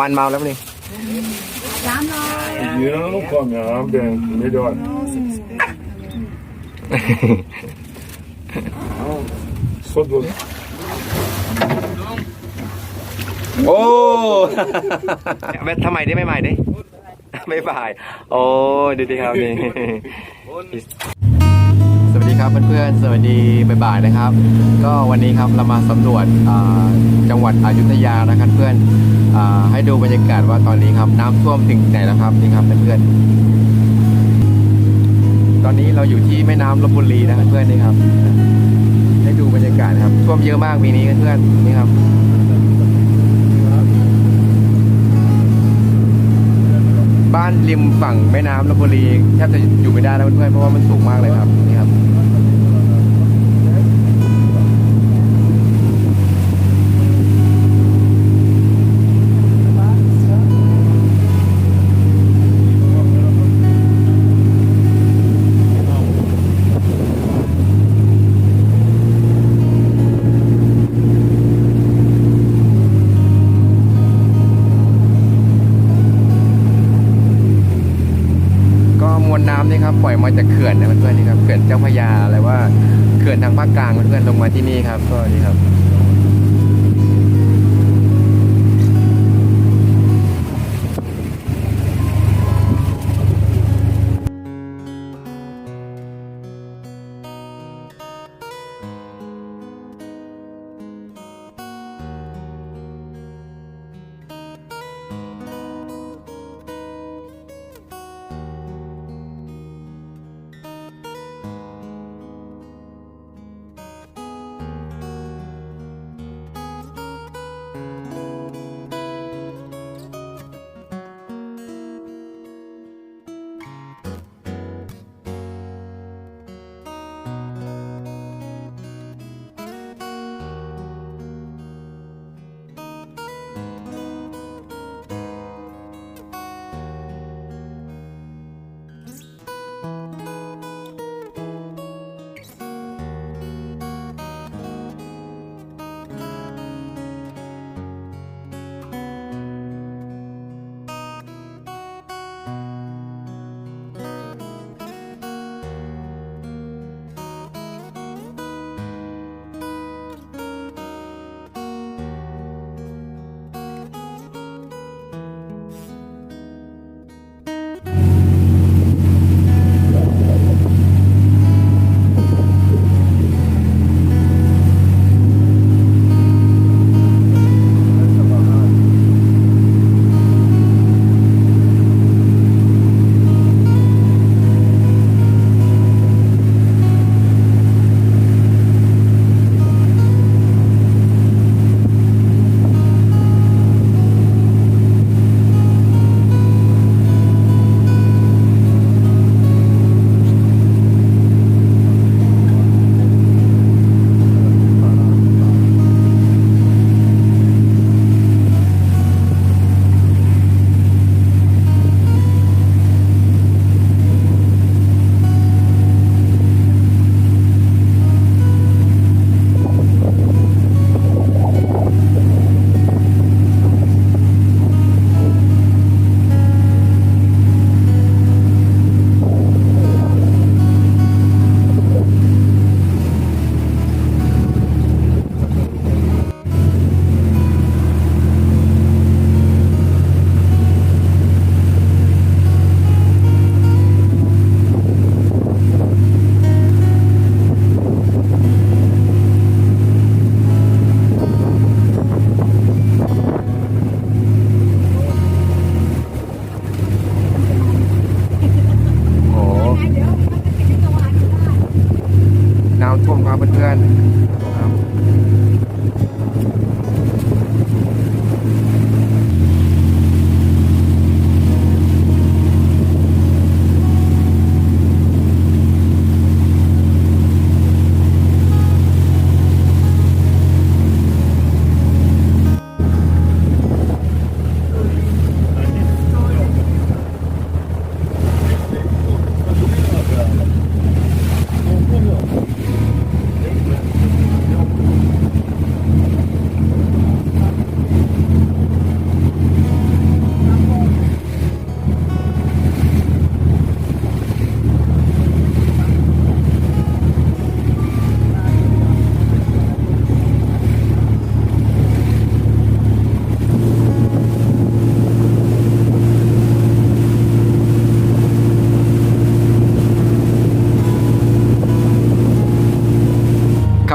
มันเมาแล้วนี่ Io non come abbia, mi do. Sotto โอ้ไม่ทำไมได้ไม่ใหม่ดิไม่ฝ่าย โอ้ดูดิครับนี่สวัสดี ครับเพื่อนๆ สวัสดีบ่ายๆนะครับ ก็วันนี้ครับเรามาสำรวจจังหวัดอยุธยานะครับเพื่อนอให้ดูบรรยากาศว่าตอนนี้ครับน้ำท่วมถึงไหนแล้วครับนี่ครับเพื่อนๆ ตอนนี้เราอยู่ที่แม่น้ำลบบุรีนะครับเพื่อนนี่ครับ ให้ดูบรรยากาศครับท่วมเยอะมากปีนี้เพื่อนๆนี่ครับ บ้านริมฝั่งแม่น้ำลบบุรีแทบจะอยู่ไม่ได้แล้วเพื่อนๆเพราะว่ามันสูงมากเลยครับนี่ครับ นี่ครับปล่อยมาจากเขื่อนนะเพื่อนๆนี่ครับเขื่อนเจ้าพระยาอะไรว่าเขื่อนทางภาคกลางเพื่อนๆลงมาที่นี่ครับก็นี่ครับ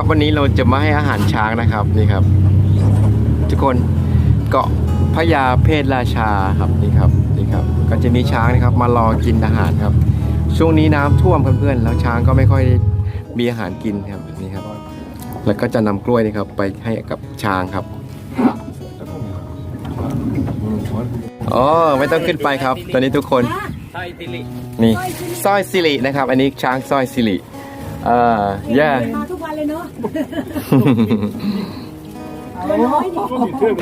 วันนี้เราจะมาให้อาหารช้างนะครับนี่ครับ ทุกคนเกาะพญาเพศราชาครับนี่ครับนี่ครับ ก็จะมีช้างนะครับ มารอกินอาหารครับ ช่วงนี้น้ำท่วมเพื่อนๆแล้วช้างก็ไม่ค่อยมีอาหารกินครับนี่ครับ แล้วก็จะนำกล้วยนี่ครับ ไปให้กับช้างครับอ๋อไม่ต้องขึ้นไปครับ ตอนนี้ทุกคนนี่สร้อยสิรินะครับ อันนี้ช้างสร้อยสิริ เอ่อ yeah มาทุกวันเลยเนาะ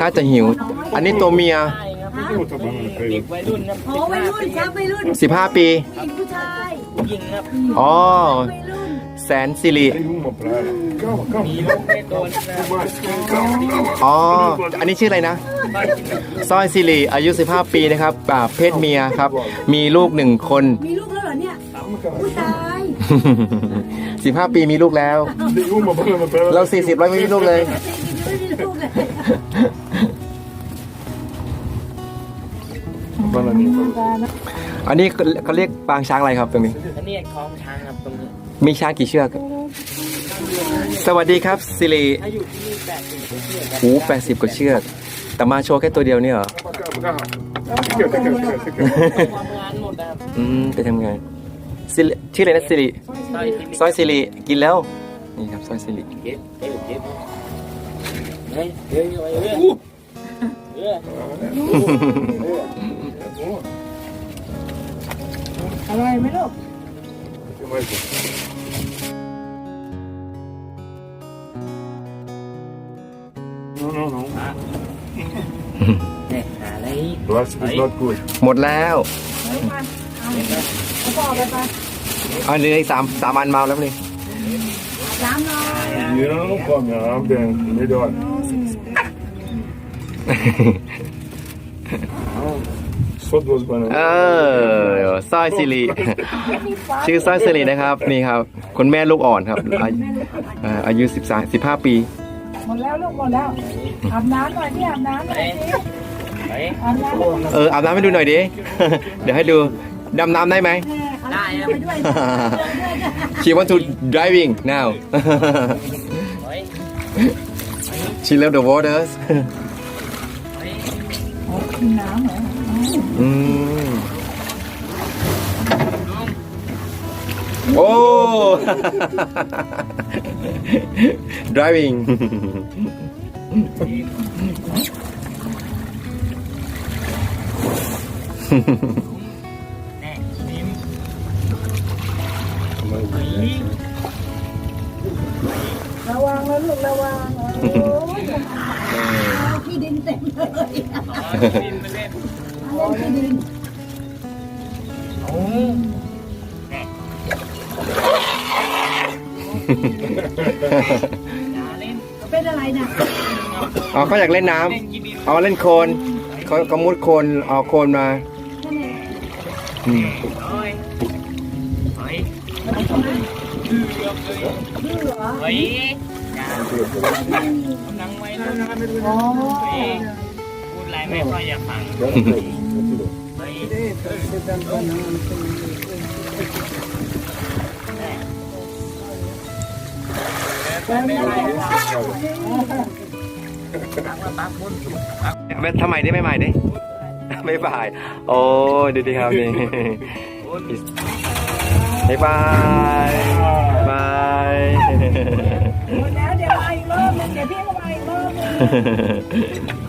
ถ้าจะหิว อันนี้ตัวเมียใช่ครับเด็กวัยรุ่นครับโอ้วัยรุ่นครับวัยรุ่น15 ปี ผู้หญิงผู้ชายผู้หญิงครับอ๋อ วัยรุ่นแสนสิริ Tem uma praia. Calma, calma. มีลูกไม่โดนนะอ๋อ อันนี้ชื่ออะไรนะสร้อยสิริอายุ 15 ปีนะครับอ่าเพศเมียครับ มีลูกหนึ่งคน มีลูกแล้วเหรอเนี่ย Calma, ผู้ calma. ชาย 15ปีมีลูกแล้ว Tem uma banana pra ela. เรา40แล้วไม่มีลูกเลย ไม่มีลูกเลย Bananinha pra você. อันนี้เขาเรียกปางช้างอะไรครับตรงนี้ อันนี้คลองช้างครับตรงนี้ มีช้างกี่เชือก สวัสดีครับสิริถ้าอยู่ที่นี่แปดสิบเชือกครับหู80กว่าเชือก แต่มาโชว์แค่ตัวเดียวเนี่ยเหรอ Pra cá, pra cá. Aqui, ó, aqui, ó, aqui, ó, aqui, ó. ทำงานหมดนะครับ อืมไปทำงาน สิริชื่ออะไรนะสิริใช่ติลิสร้อยสิริกินแล้ว นี่ครับสร้อยสิริเก็บเก็บเก็บเฮ้ยเฮ้ยเฮ้ยเฮ้ยเฮ้ย É bom. อร่อยไหมลูก Tem mais um. Não, não, não. เนี่ยหาอะไร Plastic is not good. หมดแล้วเฮ้ยมาเอา เอาพ่อไปไปเอาเหลืออีกสามสามอันมาแล้วนี่น้ำหน่อย Menina não come, ah, bem, melhor. Só duas เอ bananas. อสร้อยสิริ ชื่อสร้อยสิรินะครับ นี่ครับ คุณแม่ลูกอ่อนครับอายุเอ่ออายุ13 15 ปี หมดแล้วลูกหมดแล้วอาบน้ำหน่อยที่อาบน้ำหน่อยสิไปอาบน้ำเอออาบน้ำให้ดูหน่อยดิ เดี๋ยวให้ดู ดำน้ำได้ไหม ได้ครับ ไปด้วยด้วย She want to driving now เฮ้ย She love the waters เฮ้ย กินน้ำเหรอ อืมโอ้ driving ระวังนะลูกระวังโอ้ยที่ดินเต็มเลยนิ่มไปเล่นเล่นที่ดินโอ้อย่าเล่นเป็นอะไรน่ะอ๋อเขาอยากเล่นน้เล่นกินดีำเอาเล่นโคลนเขาเขามุดโคลนเอาโคลนมานั่นเองอืมเฮ้ยเฮ้ยดื้อ เหรอเฮ้ยอย่ากำลังไว้แล้วนะครับอ๋อเฮ้ยพูดอะไรไม่ค่อยอยากฟัง Dá um pouco, um เฮ้ยแม่ทำไมได้ไม่ใหม่ดิไม่บ่าย โอ้ดูดิครับนี่ บ๊ายบายบายหมดแล้วเดี๋ยวมาอีกรอบนึงเดี๋ยวพี่ก็มาอีกรอบนึง